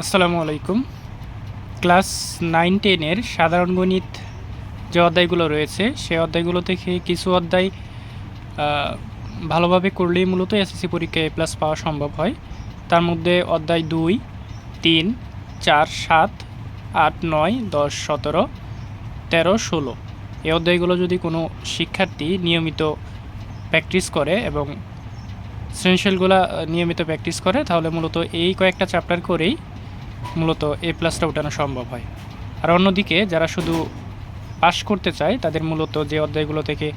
আসসালামু আলাইকুম। Class nine টেনের সাধারণ গণিত যে অধ্যায়গুলো রয়েছে, সেই অধ্যায়গুলো থেকে কিছু অধ্যায় ভালোভাবে করলেই মূলত এসএসসি পরীক্ষায় প্লাস পাওয়া সম্ভব হয়। তার মধ্যে অধ্যায় দুই, তিন, চার, সাত, আট, নয়, দশ, সতেরো, তেরো, ষোলো। এই অধ্যায়গুলো যদি কোনো শিক্ষার্থী নিয়মিত প্র্যাকটিস করে এবং সৃজনশীলগুলো নিয়মিত প্র্যাকটিস করে, তাহলে মূলত এই কয়েকটা চ্যাপ্টার করেই মূলত এ প্লাসটা উঠানো সম্ভব হয়। আর অন্যদিকে যারা শুধু পাস করতে চায়, তাদের মূলত যে অধ্যায়গুলো থেকে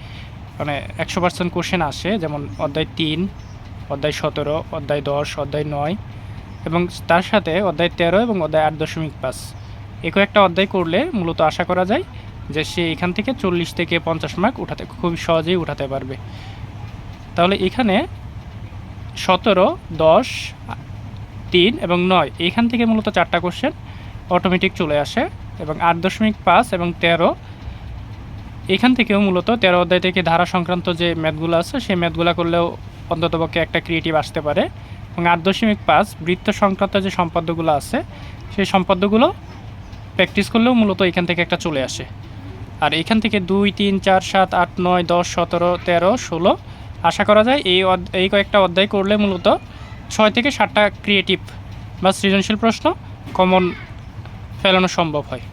মানে একশো পার্সেন্ট কোশ্চেন আসে, যেমন অধ্যায় তিন, অধ্যায় সতেরো, অধ্যায় দশ, অধ্যায় নয় এবং তার সাথে অধ্যায় তেরো এবং অধ্যায় আট দশমিক পাঁচ। এ কয়েকটা অধ্যায় করলে মূলত আশা করা যায় যে সে এখান থেকে চল্লিশ থেকে পঞ্চাশ মার্ক উঠাতে, খুব সহজেই উঠাতে পারবে। তাহলে এখানে সতেরো, দশ তিন এবং নয়। এইখান থেকে মূলত চারটা কোশ্চেন অটোমেটিক চলে আসে এবং আট দশমিক পাঁচ এবং তেরো। এখান থেকেও মূলত তেরো অধ্যায় থেকে ধারা সংক্রান্ত যে ম্যাথগুলো আছে, সেই ম্যাথগুলো করলেও অন্ততপক্ষে একটা ক্রিয়েটিভ আসতে পারে। এবং আট দশমিক পাঁচ, বৃত্ত সংক্রান্ত যে সম্পাদ্যগুলো আছে, সেই সম্পাদ্যগুলো প্র্যাকটিস করলেও মূলত এখান থেকে একটা চলে আসে। আর এখান থেকে দুই, তিন, চার, সাত, আট, নয়, দশ, সতেরো, তেরো, ষোলো, আশা করা যায় এই এই কয়েকটা অধ্যায় করলে মূলত ছয় থেকে সাতটা ক্রিয়েটিভ বা সৃজনশীল প্রশ্ন কমন ফেলানো সম্ভব হয়।